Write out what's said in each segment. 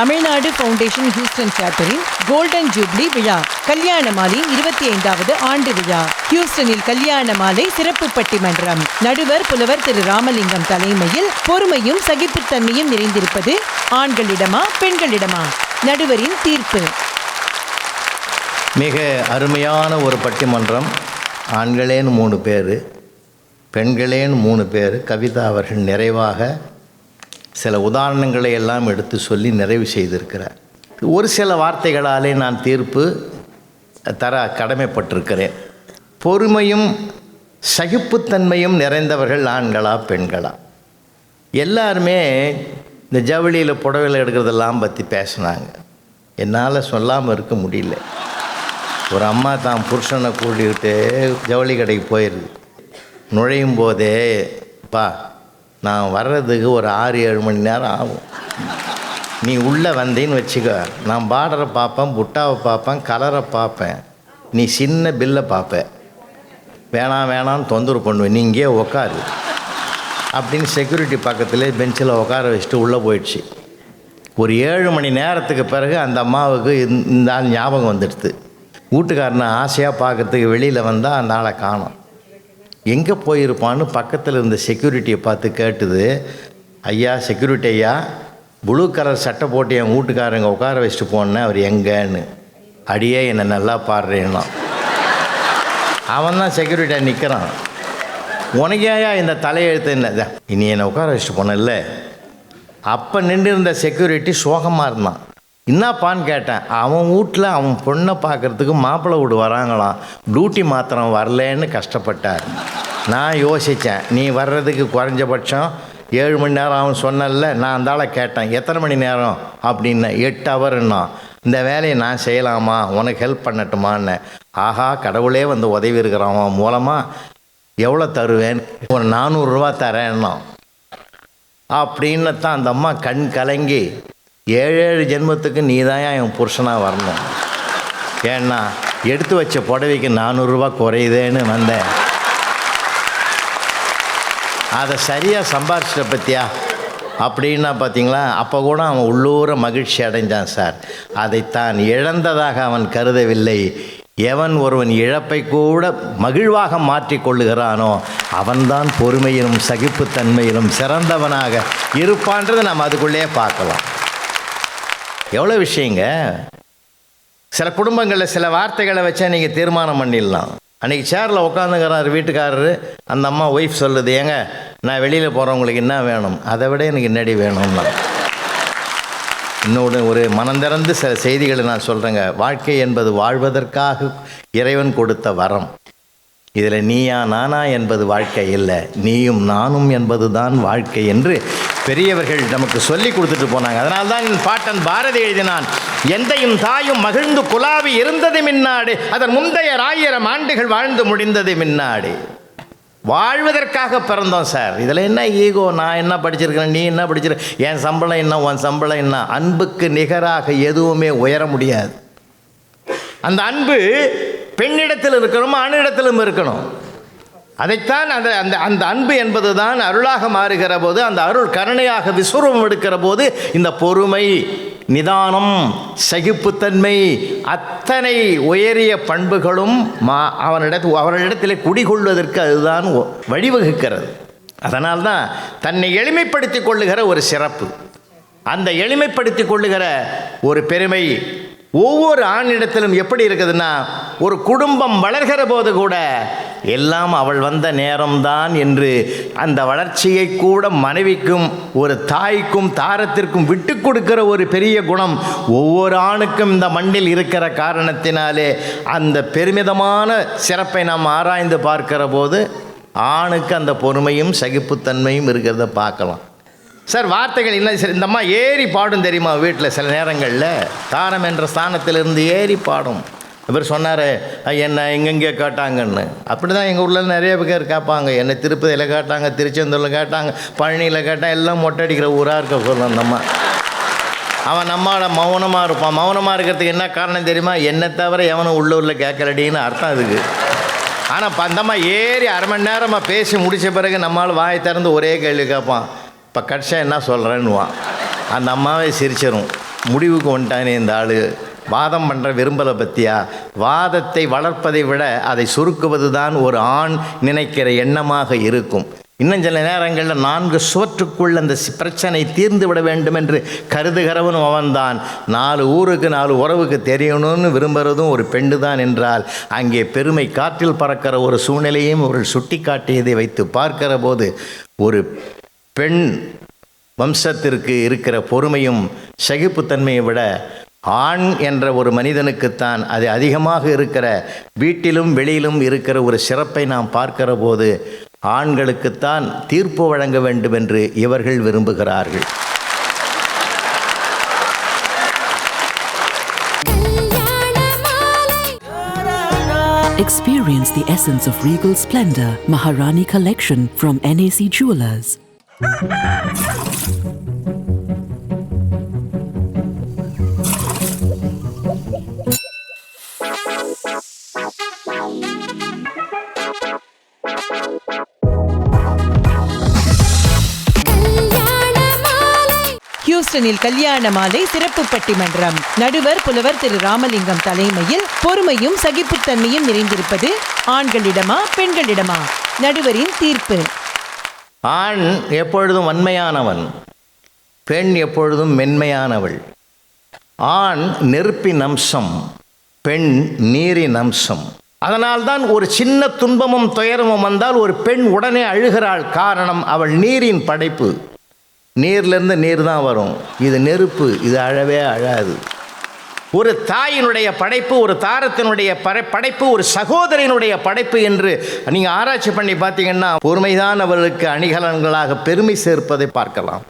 Tamil Nadu foundation Houston சாப்டரின் golden jubilee விழா கல்யாண மாலையின் இருபத்தி ஐந்தாவது ஆண்டு விழா. ஹியூஸ்டனில் கல்யாண மாலை சிறப்பு பட்டிமன்றம். நடுவர் புலவர் திரு ராமலிங்கம் தலைமையில் பொறுமையும் சகிப்புத்தன்மையும் நிறைந்திருப்பது ஆண்களிடமா பெண்களிடமா? நடுவரின் தீர்ப்பு. மிக அருமையான ஒரு பட்டிமன்றம். ஆண்களேன்னு மூணு பேர் பெண்களேன்னு மூணு பேர் கவிதா அவர்கள் நிறைவாக சில உதாரணங்களை எல்லாம் எடுத்து சொல்லி நிறைவு செய்திருக்கிறார். ஒரு சில வார்த்தைகளாலே நான் தீர்ப்பு தர கடமைப்பட்டிருக்கிறேன். பொறுமையும் சகிப்புத்தன்மையும் நிறைந்தவர்கள் ஆண்களா பெண்களா? எல்லாருமே இந்த ஜவுளியில் புடவையில் எடுக்கிறதெல்லாம் பற்றி பேசினாங்க. என்னால் சொல்லாமல் இருக்க முடியல. ஒரு அம்மா தான் புருஷனை கூட்டிக்கிட்டு ஜவுளி கடைக்கு போயிடுது நுழையும் போதே பா நான் வர்றதுக்கு ஒரு ஆறு ஏழு மணி நேரம் ஆகும். நீ உள்ளே வந்தேன்னு வச்சுக்க நான் பார்டரை பார்ப்பேன் புட்டாவை பார்ப்பேன் கலரை பார்ப்பேன். நீ சின்ன பில்லை பார்ப்ப. வேணாம் வேணாம்னு தொந்தரவு பண்ணுவேன் நீ இங்கேயே உக்காரு. அப்படின்னு செக்யூரிட்டி பக்கத்துலேயே பெஞ்சில் உட்கார வச்சுட்டு உள்ளே போயிடுச்சு. ஒரு ஏழு மணி நேரத்துக்கு பிறகு அந்த அம்மாவுக்கு இந்த- ஆள் ஞாபகம் வந்துடுது. வீட்டுக்காரனை ஆசையாக பார்க்கறதுக்கு வெளியில் வந்தால் அந்த ஆளை காணும். எங்கே போயிருப்பான்னு பக்கத்தில் இருந்த செக்யூரிட்டியை பார்த்து கேட்டுது. ஐயா செக்யூரிட்டி ஐயா ப்ளூ கலர் சட்டை போட்டு என் வீட்டுக்காரங்க உட்கார வச்சுட்டு போனேன். அவர் எங்கன்னு? அடியே என்னை நல்லா பாடுறேன்னா. அவன் தான் செக்யூரிட்டியாக நிற்கிறான் உனக்கேயா இந்த தலையெழுத்து என்ன? இனி என்னை உட்கார வச்சுட்டு போனேன்ல அப்போ நின்று இருந்த செக்யூரிட்டி சோகமாக இருந்தான். என்னப்பான்னு கேட்டேன். அவன் வீட்டில் அவன் பொண்ணை பார்க்கறதுக்கு மாப்பிள்ளை வீடு வராங்களாம். டியூட்டி மாத்திரம் வரலன்னு கஷ்டப்பட்டார். நான் யோசித்தேன் நீ வர்றதுக்கு குறைஞ்சபட்சம் ஏழு மணி நேரம் அவன் சொன்னல நான் அந்த கேட்டேன் எத்தனை மணி நேரம்? அப்படின்னு எட்டு ஹவர்னா இந்த வேலையை நான் செய்யலாமா? உனக்கு ஹெல்ப் பண்ணட்டுமான்னு. ஆஹா கடவுளே வந்து உதவி இருக்கிறவன் மூலமாக எவ்வளோ தருவேன்? ஒரு நானூறுரூவா தரேன்னா அப்படின்னு தான் அந்த அம்மா கண் கலங்கி ஏழு ஏழு ஜென்மத்துக்கு நீ தான் என் புருஷனாக வரணும். ஏன்னா எடுத்து வச்ச புடவைக்கு நானூறுரூவா குறையுதேன்னு வந்தேன். அதை சரியாக சம்பாரிச்சிட்ட பற்றியா அப்படின்னா பார்த்தீங்களா அப்போ கூட அவன் உள்ளூர மகிழ்ச்சி அடைஞ்சான் சார். அதைத்தான் இழந்ததாக அவன் கருதவில்லை. எவன் ஒருவன் இழப்பை கூட மகிழ்வாக மாற்றிக்கொள்ளுகிறானோ அவன்தான் பொறுமையிலும் சகிப்புத்தன்மையிலும் சிறந்தவனாக இருப்பான்றதை நம்ம அதுக்குள்ளே பார்க்கலாம். எவ்வளோ விஷயங்க? சில குடும்பங்களில் சில வார்த்தைகளை வச்சா நீங்கள் தீர்மானம் பண்ணிடலாம். அன்றைக்கி சேரில் உட்காந்துக்கிறார் வீட்டுக்காரரு. அந்த அம்மா ஒய்ஃப் சொல்லுது ஏங்க நான் வெளியில் போகிறவங்களுக்கு என்ன வேணும்? அதை விட எனக்கு என்னடி வேணும்னா? இன்னொன்று ஒரு மனந்திறந்து சில செய்திகளை நான் சொல்கிறேங்க வாழ்க்கை என்பது வாழ்வதற்காக இறைவன் கொடுத்த வரம். இதில் நீயா நானா என்பது வாழ்க்கை இல்லை. நீயும் நானும் என்பது தான் வாழ்க்கை என்று பெரியவர்கள் நமக்கு சொல்லி கொடுத்துட்டு போனாங்க. அதனால்தான் என் பாட்டன் பாரதி எழுதினான் எந்தையும் தாயும் மகிழ்ந்து குலாவி இருந்தது மின்னாடு அதன் முந்தைய ஆயிரம் ஆண்டுகள் வாழ்ந்து முடிந்தது மின்னாடு. வாழ்வதற்காக பிறந்தோம் சார். இதில் என்ன ஈகோ? நான் என்ன படிச்சிருக்கிறேன்? நீ என்ன படிச்சிருக்க என் சம்பளம் என்ன? உன் சம்பளம் என்ன? அன்புக்கு நிகராக எதுவுமே உயர முடியாது. அந்த அன்பு பெண்ணிடத்தில் இருக்கணும் ஆணிடத்திலும் இருக்கணும். அதைத்தான் அந்த அந்த அந்த அன்பு என்பது தான் அருளாக மாறுகிற போது அந்த அருள் கருணையாக விஸ்வரூபம் எடுக்கிற போது இந்த பொறுமை நிதானம் சகிப்புத்தன்மை அத்தனை உயரிய பண்புகளும் மா அவனிடத்து அவர்களிடத்தில் குடிகொள்வதற்கு அதுதான் ஒ- வழிவகுக்கிறது. அதனால்தான் தன்னை எளிமைப்படுத்திக் கொள்ளுகிற ஒரு சிறப்பு. அந்த எளிமைப்படுத்திக் கொள்ளுகிற ஒரு பெருமை ஒவ்வொரு ஆணிடத்திலும் எப்படி இருக்குதுன்னா ஒரு குடும்பம் வளர்கிற போது கூட எல்லாம் அவள் வந்த நேரம்தான் என்று அந்த வளர்ச்சியை கூட மனைவிக்கும் ஒரு தாய்க்கும் தாரத்திற்கும் விட்டு கொடுக்கிற ஒரு பெரிய குணம் ஒவ்வொரு ஆணுக்கும் இந்த மண்ணில் இருக்கிற காரணத்தினாலே அந்த பெருமிதமான சிறப்பை நாம் ஆராய்ந்து பார்க்கிற போது ஆணுக்கு அந்த பொறுமையும் சகிப்புத்தன்மையும் இருக்கிறத பார்க்கலாம். சார் வார்த்தைகள் என்ன சார். இந்தம்மா ஏறி பாடும் தெரியுமா வீட்டில் சில நேரங்களில்? தாரம் என்ற ஸ்தானத்திலிருந்து ஏறி பாடும். இவர் சொன்னார் என்ன எங்கெங்கே கேட்டாங்கன்னு. அப்படி தான் எங்கள் ஊரில் நிறைய பேர் கேட்பாங்க என்னை திருப்பதியில் கேட்டாங்க திருச்செந்தூரில் கேட்டாங்க பழனியில் கேட்டால் எல்லாம் மொட்டை அடிக்கிற ஊராக இருக்க சொல்லணும் அந்த அம்மா. அவன் நம்மளோட மௌனமாக இருப்பான். மௌனமாக இருக்கிறதுக்கு என்ன காரணம் தெரியுமா? என்னை தவிர எவனும் உள்ளூரில் கேட்கலடின்னு அர்த்தம் அதுக்கு. ஆனால் பந்தமாக ஏறி அரை மணி நேரமாக பேசி முடித்த பிறகு நம்மளால் வாய் திறந்து ஒரே கேள்வி கேட்பான். இப்போ கட்சா என்ன சொல்கிறேன்னுவான் அந்த அம்மாவே சிரிச்சிடும் முடிவுக்கு வந்துட்டானே இந்த ஆள். வாதம் பண்ணுற விரும்பலை பற்றியா வாதத்தை வளர்ப்பதை விட அதை சுருக்குவது தான் ஒரு ஆண் நினைக்கிற எண்ணமாக இருக்கும். இன்னும் சில நேரங்களில் நான்கு சுவற்றுக்குள் அந்த பிரச்சனை தீர்ந்து விட வேண்டும் என்று கருதுகிறவனும் அவன்தான். நாலு ஊருக்கு நாலு உறவுக்கு தெரியணும்னு விரும்புகிறதும் ஒரு பெண்ணு தான் என்றால் அங்கே பெருமை காற்றில் பறக்கிற ஒரு சூழ்நிலையும் ஒரு சுட்டி காட்டியதை வைத்து பார்க்கிற போது ஒரு பெண் வம்சத்திற்கு இருக்கிற பொறுமையும் சகிப்புத்தன்மையை விட ஆண் என்ற ஒரு மனிதனுக்குத்தான் அது அதிகமாக இருக்கிற வீட்டிலும் வெளியிலும் இருக்கிற ஒரு சிறப்பை நாம் பார்க்கிற போது ஆண்களுக்குத்தான் தீர்ப்பு வழங்க வேண்டும் என்று இவர்கள் விரும்புகிறார்கள் Experience the essence of regal splendor, Maharani Collection from NAC Jewelers. ஹியூஸ்டனில் கல்யாண மாலை சிறப்பு பட்டிமன்றம் நடுவர் புலவர் திரு ராமலிங்கம் தலைமையில் பொறுமையும் சகிப்புத்தன்மையும் நிறைந்திருப்பது ஆண்களிடமா பெண்களிடமா? நடுவரின் தீர்ப்பு. ஆண் எப்பொழுதும் வன்மையானவன் பெண் எப்பொழுதும் மென்மையானவள். ஆண் நெருப்பின் அம்சம் பெண் நீரின் அம்சம். அதனால்தான் ஒரு சின்ன துன்பமும் துயரமும் வந்தால் ஒரு பெண் உடனே அழுகிறாள். காரணம் அவள் நீரின் படைப்பு. நீர்லேருந்து நீர் தான் வரும். இது நெருப்பு இது அழவே அழாது. ஒரு தாயினுடைய படைப்பு ஒரு தாரத்தினுடைய படை படைப்பு ஒரு சகோதரனுடைய படைப்பு என்று நீங்கள் ஆராய்ச்சி பண்ணி பார்த்தீங்கன்னா பொறுமைதான் அவர்களுக்கு அணிகலன்களாக பெருமை சேர்ப்பதை பார்க்கலாம்.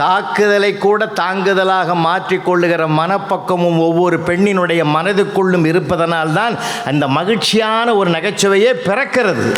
தாக்குதலை கூட தாங்குதலாக மாற்றிக்கொள்ளுகிற மனப்பக்கமும் ஒவ்வொரு பெண்ணினுடைய மனதுக்குள்ளும் இருப்பதனால்தான் அந்த மகிழ்ச்சியான ஒரு நகைச்சுவையே பிறக்கிறது.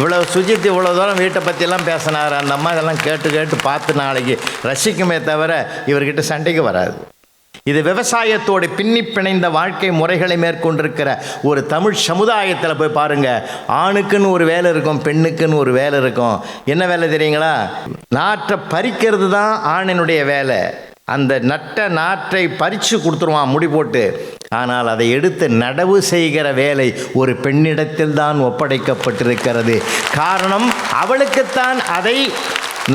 இவ்வளோ சுஜித் இவ்வளோ தூரம் வீட்டை பற்றியெல்லாம் பேசினார். அந்த அம்மா இதெல்லாம் கேட்டு கேட்டு பார்த்து நாளைக்கு ரசிக்குமே தவிர இவர்கிட்ட சண்டைக்கு வராது. இது விவசாயத்தோடு பின்னி பிணைந்த வாழ்க்கை முறைகளை மேற்கொண்டிருக்கிற ஒரு தமிழ் சமுதாயத்தில் போய் பாருங்கள் ஆணுக்குன்னு ஒரு வேலை இருக்கும் பெண்ணுக்குன்னு ஒரு வேலை இருக்கும். என்ன வேலை தெரியுங்களா? நாற்றை பறிக்கிறது தான் ஆணினுடைய வேலை. அந்த நட்ட நாற்றை பறித்து கொடுத்துருவான் முடி போட்டு. ஆனால் அதை எடுத்து நடவு செய்கிற வேலை ஒரு பெண்ணிடத்தில் தான் ஒப்படைக்கப்பட்டிருக்கிறது. காரணம் அவளுக்குத்தான் அதை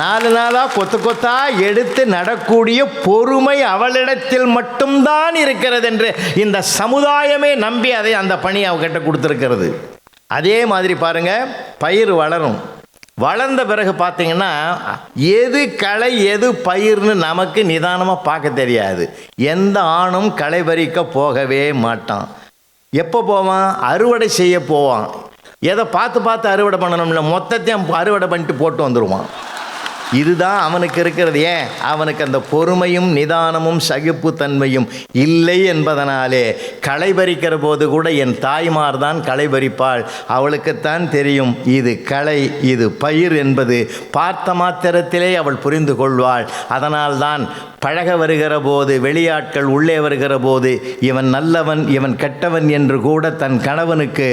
நாலு நாளாக கொத்து கொத்தா எடுத்து நடக்கூடிய பொறுமை அவளிடத்தில் மட்டும்தான் இருக்கிறது என்று இந்த சமுதாயமே நம்பி அதை அந்த பணி அவகிட்ட கொடுத்துருக்கிறது. அதே மாதிரி பாருங்கள் பயிர் வளரும். வளர்ந்த பிறகு பார்த்தீங்கன்னா எது களை எது பயிர்னு நமக்கு நிதானமாக பார்க்க தெரியாது. எந்த ஆணும் களை பறிக்க போகவே மாட்டான். எப்போ போவான்? அறுவடை செய்ய போவான். எதை பார்த்து பார்த்து அறுவடை பண்ணணும்ல மொத்தத்தையும் அறுவடை பண்ணிட்டு போட்டு வந்துடுவான் இதுதான் அவனுக்கு இருக்கிறது. ஏன்? அவனுக்கு அந்த பொறுமையும் நிதானமும் சகிப்புத்தன்மையும் இல்லை என்பதனாலே களை பறிக்கிற போது கூட என் தாய்மார் தான் களை பறிப்பாள் அவளுக்குத்தான் தெரியும் இது களை இது பயிர் என்பது பார்த்த மாத்திரத்திலே அவள் புரிந்து கொள்வாள். அதனால்தான் பழக வருகிற போது வெளியாட்கள் உள்ளே வருகிற போது இவன் நல்லவன் இவன் கெட்டவன் என்று கூட தன் கணவனுக்கு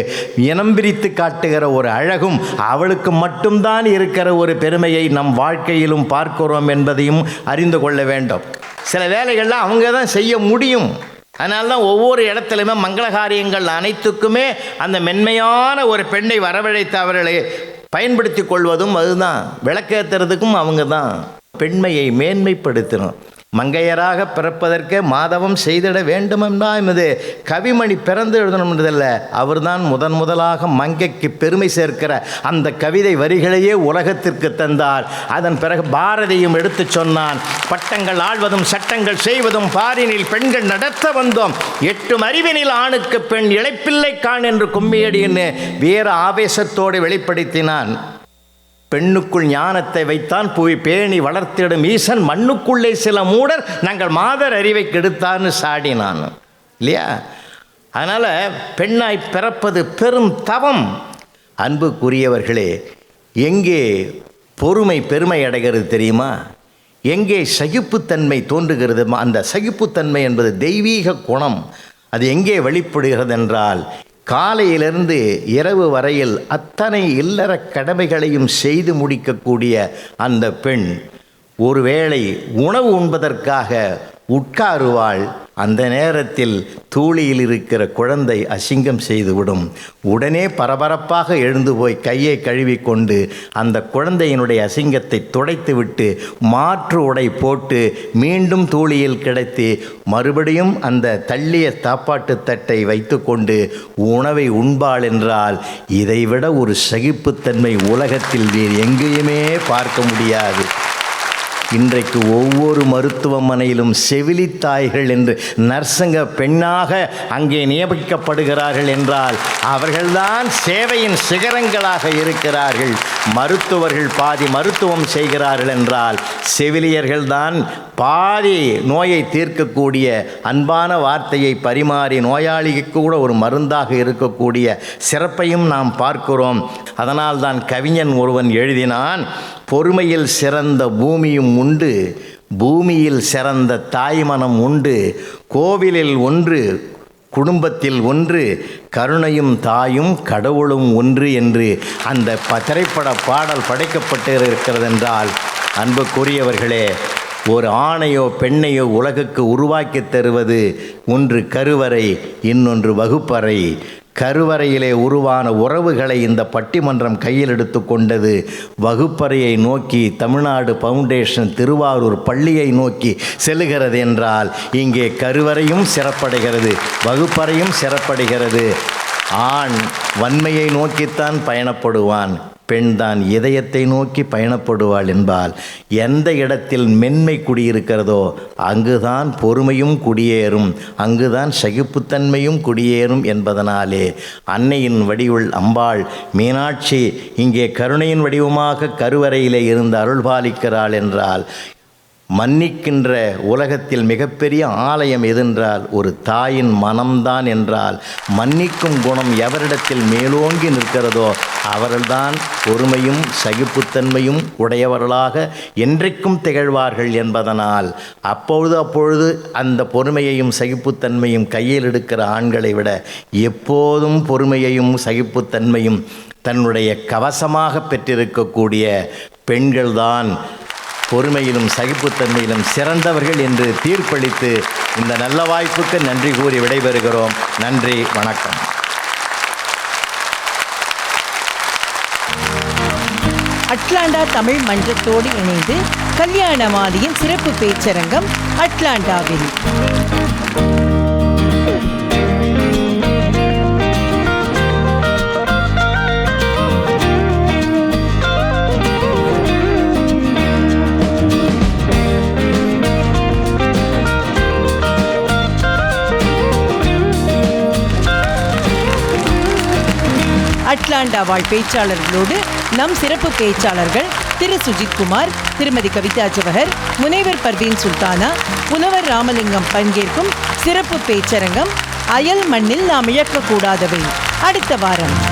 இனம் பிரித்து காட்டுகிற ஒரு அழகும் அவளுக்கு மட்டும்தான் இருக்கிற ஒரு பெருமையை நம் வாழ்க்கையிலும் பார்க்கிறோம் என்பதையும் அறிந்து கொள்ள வேண்டும். சில வேலைகள்லாம் அவங்க தான் செய்ய முடியும். அதனால தான் ஒவ்வொரு இடத்துலையுமே மங்கள காரியங்கள் அனைத்துக்குமே அந்த மென்மையான ஒரு பெண்ணை வரவழைத்து அவர்களை பயன்படுத்தி கொள்வதும் அதுதான். விளக்கேற்றுறதுக்கும் அவங்க தான் பெண்மையை மேன்மைப்படுத்தணும். மங்கையராக பிறப்பதற்கே மாதவம் செய்திட வேண்டுமென்றா எமது கவிமணி பிறந்து எழுதணும்ன்றதில்ல அவர்தான் முதன் முதலாக மங்கைக்கு பெருமை சேர்க்கிற அந்த கவிதை வரிகளையே உலகத்திற்கு தந்தார். அதன் பிறகு பாரதியும் எடுத்துச் சொன்னான் பட்டங்கள் ஆழ்வதும் சட்டங்கள் செய்வதும் பாரினில் பெண்கள் நடத்த வந்தோம். எட்டும் அறிவினில் ஆணுக்கு பெண் இழைப்பில்லை காண் என்று கும்மியடின்னு வீர ஆவேசத்தோடு வெளிப்படுத்தினான். பெண்ணுக்குள் ஞானத்தை வைத்தான் புவி பேணி வளர்த்திடும் ஈசன் மண்ணுக்குள்ளே சில மூடர் நாங்கள் மாதர் அறிவை கெடுத்தான்னு சாடினான் இல்லையா? அதனால் பெண்ணாய் பிறப்பது பெரும் தவம். அன்புக்குரியவர்களே எங்கே பொறுமை பெருமை அடைகிறது தெரியுமா? எங்கே சகிப்புத்தன்மை தோன்றுகிறது அந்த சகிப்புத்தன்மை என்பது தெய்வீக குணம். அது எங்கே வெளிப்படுகிறது என்றால் காலையிலிருந்து இரவு வரையில் அத்தனை இல்லற கடமைகளையும் செய்து முடிக்கக்கூடிய அந்த பெண் ஒருவேளை உணவு உண்பதற்காக உட்காருவாள் அந்த நேரத்தில் தூளியில் இருக்கிற குழந்தை அசிங்கம் செய்துவிடும். உடனே பரபரப்பாக எழுந்து போய் கையை கழுவிக்கொண்டு அந்த குழந்தையினுடைய அசிங்கத்தை துடைத்துவிட்டு மாற்று உடை போட்டு மீண்டும் தூளியில் கிடத்தி மறுபடியும் அந்த தள்ளிய சாப்பாட்டு தட்டை வைத்துக்கொண்டு உணவை உண்பாள் என்றால் இதைவிட ஒரு சகிப்புத்தன்மை உலகத்தில் வேறு எங்கேயுமே பார்க்க முடியாது. இன்றைக்கு ஒவ்வொரு மருத்துவமனையிலும் செவிலித்தாய்கள் என்று நர்சுங்க பெண்ணாக அங்கே நியமிக்கப்படுகிறார்கள் என்றால் அவர்கள்தான் சேவையின் சிகரங்களாக இருக்கிறார்கள். மருத்துவர்கள் பாதி மருத்துவம் செய்கிறார்கள் என்றால் செவிலியர்கள்தான் பாதி நோயை தீர்க்கக்கூடிய அன்பான வார்த்தையை பரிமாறி நோயாளிக்கு கூட ஒரு மருந்தாக இருக்கக்கூடிய சிறப்பையும் நாம் பார்க்கிறோம். அதனால்தான் கவிஞன் ஒருவன் எழுதினான் பொறுமையில் சிறந்த பூமியும் உண்டு பூமியில் சிறந்த தாய்மனம் உண்டு கோவிலில் ஒன்று குடும்பத்தில் ஒன்று கருணையும் தாயும் கடவுளும் ஒன்று என்று அந்த ப- திரைப்பட பாடல் படைக்கப்பட்டு இருக்கிறது என்றால் அன்புக்குரியவர்களே ஒரு ஆணையோ பெண்ணையோ உலகுக்கு உருவாக்கித் தருவது ஒன்று கருவறை இன்னொன்று வகுப்பறை. கருவறையிலே உருவான உறவுகளை இந்த பட்டிமன்றம் கையில் எடுத்து கொண்டது. வகுப்பறையை நோக்கி தமிழ்நாடு ஃபவுண்டேஷன் திருவாரூர் பள்ளியை நோக்கி செல்கிறது என்றால் இங்கே கருவறையும் சிறப்படைகிறது வகுப்பறையும் சிறப்படைகிறது. ஆண் வன்மையை நோக்கித்தான் பயணப்படுவான். பெண் தான் இதயத்தை நோக்கி பயணப்படுவாள் என்பால் எந்த இடத்தில் மென்மை குடியிருக்கிறதோ அங்குதான் பொறுமையும் குடியேறும் அங்குதான் சகிப்புத்தன்மையும் குடியேறும் என்பதனாலே அன்னையின் வடிவுள் அம்பாள் மீனாட்சி இங்கே கருணையின் வடிவமாக கருவறையிலே இருந்து அருள்பாலிக்கிறாள் என்றால் மன்னிக்கின்ற உலகத்தில் மிகப்பெரிய ஆலயம் எதென்றால் ஒரு தாயின் மனம்தான் என்றால் மன்னிக்கும் குணம் எவரிடத்தில் மேலோங்கி நிற்கிறதோ அவர்கள்தான் பொறுமையும் சகிப்புத்தன்மையும் உடையவர்களாக என்றைக்கும் திகழ்வார்கள் என்பதனால் அப்பொழுது அப்பொழுது அந்த பொறுமையையும் சகிப்புத்தன்மையும் கையில் எடுக்கிற ஆண்களை விட எப்போதும் பொறுமையையும் சகிப்புத்தன்மையும் தன்னுடைய கவசமாக பெற்றிருக்கக்கூடிய பெண்கள்தான் பொறுமையிலும் சகிப்புத்தன்மையிலும் சிறந்தவர்கள் என்று தீர்ப்பளித்து இந்த நல்ல வாய்ப்புக்கு நன்றி கூறி விடைபெறுகிறோம். நன்றி வணக்கம். அட்லாண்டா தமிழ் மன்றத்தோடு இணைந்து கல்யாண மாதியின் சிறப்பு பேச்சரங்கம் அட்லாண்டாவில். அட்லாண்டா வாழ் பேச்சாளர்களோடு நம் சிறப்பு பேச்சாளர்கள் திரு சுஜித் குமார் திருமதி கவிதா ஜவஹர் முனைவர் பர்வீன் சுல்தானா புலவர் ராமலிங்கம் பங்கேற்கும் சிறப்பு பேச்சரங்கம் அயல் மண்ணில் நாம் இழக்கக்கூடாதவை அடுத்த வாரம்.